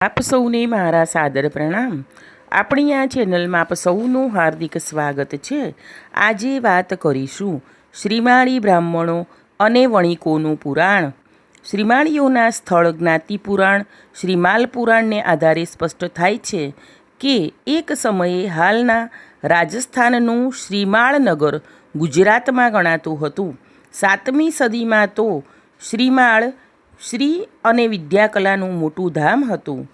આપ સૌને મારા સાદર પ્રણામ. આપણી આ ચેનલમાં આપ સૌનું હાર્દિક સ્વાગત છે. આજે વાત કરીશું શ્રીમાળી બ્રાહ્મણો અને વણિકોનું પુરાણ. શ્રીમાળીઓના સ્થળ જ્ઞાતિ પુરાણ શ્રીમાલ પુરાણને આધારે સ્પષ્ટ થાય છે કે એક સમયે હાલના રાજસ્થાનનું શ્રીમાળ નગર ગુજરાતમાં ગણાતું હતું. સાતમી સદીમાં તો શ્રીમાળ શ્રી અને વિદ્યાકલાનું મોટું ધામ હતું.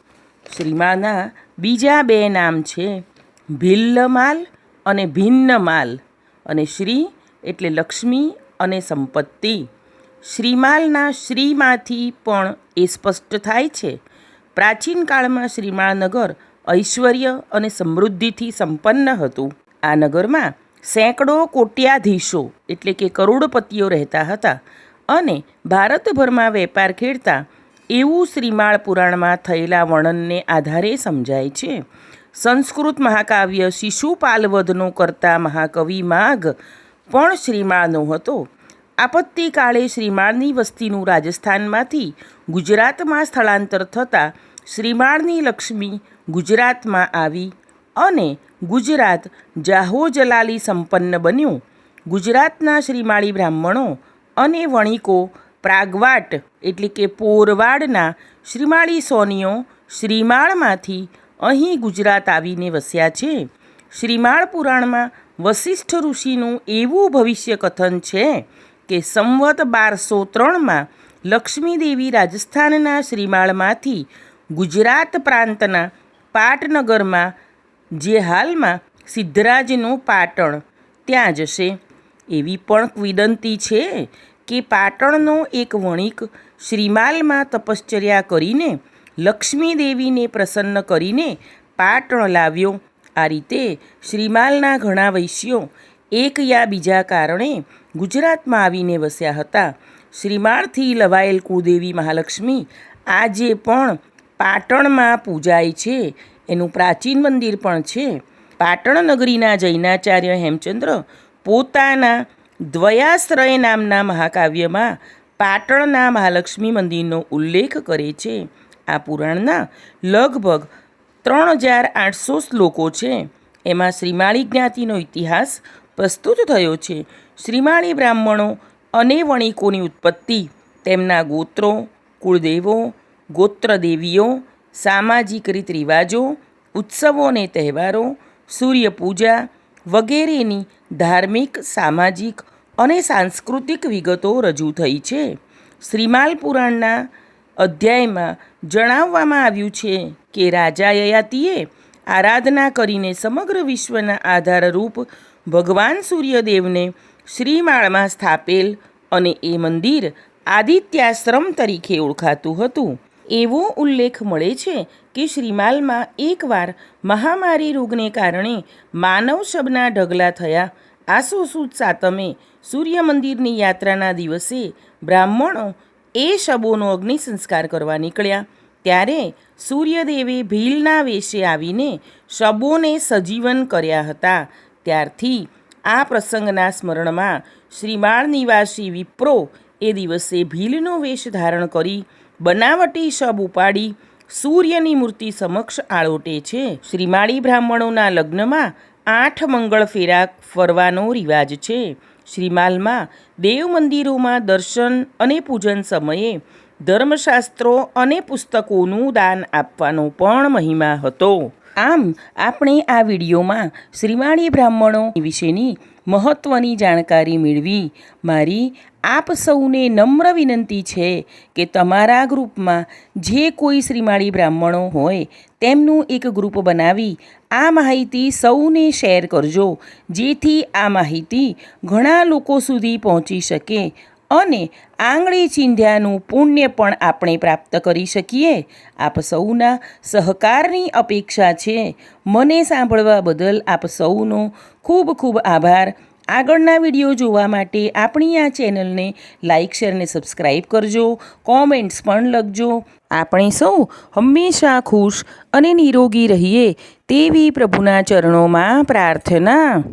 શ્રીમાના બીજા બે નામ છે, ભિલ્લમાલ અને ભિન્નમાલ. અને શ્રી એટલે લક્ષ્મી અને સંપત્તિ. શ્રીમાલના શ્રીમાંથી પણ એ સ્પષ્ટ થાય છે. પ્રાચીન કાળમાં શ્રીમાળ નગર ઐશ્વર્ય અને સમૃદ્ધિથી સંપન્ન હતું. આ નગરમાં સેંકડો કોટ્યાધીશો એટલે કે કરોડપતિઓ રહેતા હતા. અને ભારતભરમાં વેપાર ખેડતા એવું શ્રીમાળ પુરાણમાં થયેલા વર્ણનને આધારે સમજાય છે. સંસ્કૃત મહાકાવ્ય શિશુપાલવધનો કરતા મહાકવિ માઘ પણ શ્રીમાળનો હતો. આપત્તિકાળે શ્રીમાળની વસ્તીનું રાજસ્થાનમાંથી ગુજરાતમાં સ્થળાંતર થતાં શ્રીમાળની લક્ષ્મી ગુજરાતમાં આવી અને ગુજરાત જાહોજલાલી સંપન્ન બન્યું. ગુજરાતના શ્રીમાળી બ્રાહ્મણો અને વણિકો, પ્રાગવાટ એટલે કે પોરવાડના શ્રીમાળી સોનીઓ શ્રીમાળમાંથી અહીં ગુજરાત આવીને વસ્યા છે. શ્રીમાળ પુરાણમાં વસિષ્ઠ ઋષિનું એવું ભવિષ્ય કથન છે કે સંવત બારસો ત્રણમાં લક્ષ્મીદેવી રાજસ્થાનના શ્રીમાળમાંથી ગુજરાત પ્રાંતના પાટનગરમાં જે હાલમાં સિદ્ધરાજનું પાટણ ત્યાં જશે. એવી પણ વિનંતી છે કે પાટણનો એક વણિક શ્રીમાલમાં તપશ્ચર્યા કરીને લક્ષ્મીદેવીને પ્રસન્ન કરીને પાટણ લાવ્યો. આ રીતે શ્રીમાલના ઘણા વૈશ્યો એક યા બીજા કારણે ગુજરાતમાં આવીને વસ્યા હતા. શ્રીમાળથી લવાયેલ કુદેવી મહાલક્ષ્મી આજે પણ પાટણમાં પૂજાય છે. એનું પ્રાચીન મંદિર પણ છે. પાટણ નગરીના જૈનાચાર્ય હેમચંદ્ર પોતાના દ્વયાશ્રય નામના મહાકાવ્યમાં પાટણના મહાલક્ષ્મી મંદિરનો ઉલ્લેખ કરે છે. આ પુરાણના લગભગ ત્રણ હજાર આઠસો શ્લોકો છે. એમાં શ્રીમાળી જ્ઞાતિનો ઇતિહાસ પ્રસ્તુત થયો છે. શ્રીમાળી બ્રાહ્મણો અને વણિકોની ઉત્પત્તિ, તેમના ગોત્રો, કુળદેવો, ગોત્રદેવીઓ, સામાજિક રીત રિવાજો ઉત્સવો અને તહેવારો, સૂર્યપૂજા વગેરેની ધાર્મિક, સામાજિક અને સાંસ્કૃતિક વિગતો રજૂ થઈ છે. શ્રીમાલ પુરાણના અધ્યાયમાં જણાવવામાં આવ્યું છે કે રાજા યયાતિએ આરાધના કરીને સમગ્ર વિશ્વના આધારરૂપ ભગવાન સૂર્યદેવને શ્રીમાળમાં સ્થાપેલ અને એ મંદિર આદિત્યાશ્રમ તરીકે ઓળખાતું હતું. એવો ઉલ્લેખ મળે છે કે શ્રીમાલમાં એકવાર મહામારી રોગને કારણે માનવ શબના ઢગલા થયા. આસો સાતમે સૂર્ય મંદિરની યાત્રાના દિવસે બ્રાહ્મણો એ શબોનો અગ્નિ સંસ્કાર કરવા નીકળ્યા. ત્યારે સૂર્યદેવે ભીલના વેશે આવીને શબોને સજીવન કર્યા હતા. ત્યારથી આ પ્રસંગના સ્મરણમાં શ્રીમાળ નિવાસી વિપ્રો એ દિવસે ભીલનો વેશ ધારણ કરી બનાવટી શબ ઉપાડી સૂર્યની મૂર્તિ સમક્ષ આળોટે છે. શ્રીમાળી બ્રાહ્મણોના લગ્નમાં આઠ મંગળ ફેરા ફરવાનો રિવાજ છે. શ્રીમાલમાં દેવ મંદિરોમાં દર્શન અને પૂજન સમયે ધર્મશાસ્ત્રો અને પુસ્તકોનું દાન આપવાનો પણ મહિમા હતો. આમ, આપણે આ વિડીયોમાં શ્રીમાળી બ્રાહ્મણો વિશેની મહત્ત્વની જાણકારી મેળવી. મારી આપ સૌને નમ્ર વિનંતી છે કે તમારા ગ્રુપમાં જે કોઈ શ્રીમાળી બ્રાહ્મણો હોય, તેમનું એક ગ્રુપ બનાવી આ માહિતી સૌને શેર કરજો, જેથી આ માહિતી ઘણા લોકો સુધી પહોંચી શકે અને આંગળી ચીંધ્યાનું પુણ્ય પણ આપણે પ્રાપ્ત કરી શકીએ. આપ સૌના સહકારની અપેક્ષા છે. મને સાંભળવા બદલ આપ સૌનો ખૂબ ખૂબ આભાર. આગળના વીડિયો જોવા માટે આપણી આ ચેનલને લાઇક શેર અને સબસ્ક્રાઈબ કરજો. કોમેન્ટ્સ પણ લખજો. આપણે સૌ હંમેશા ખુશ અને નિરોગી રહીએ તેવી પ્રભુના ચરણોમાં પ્રાર્થના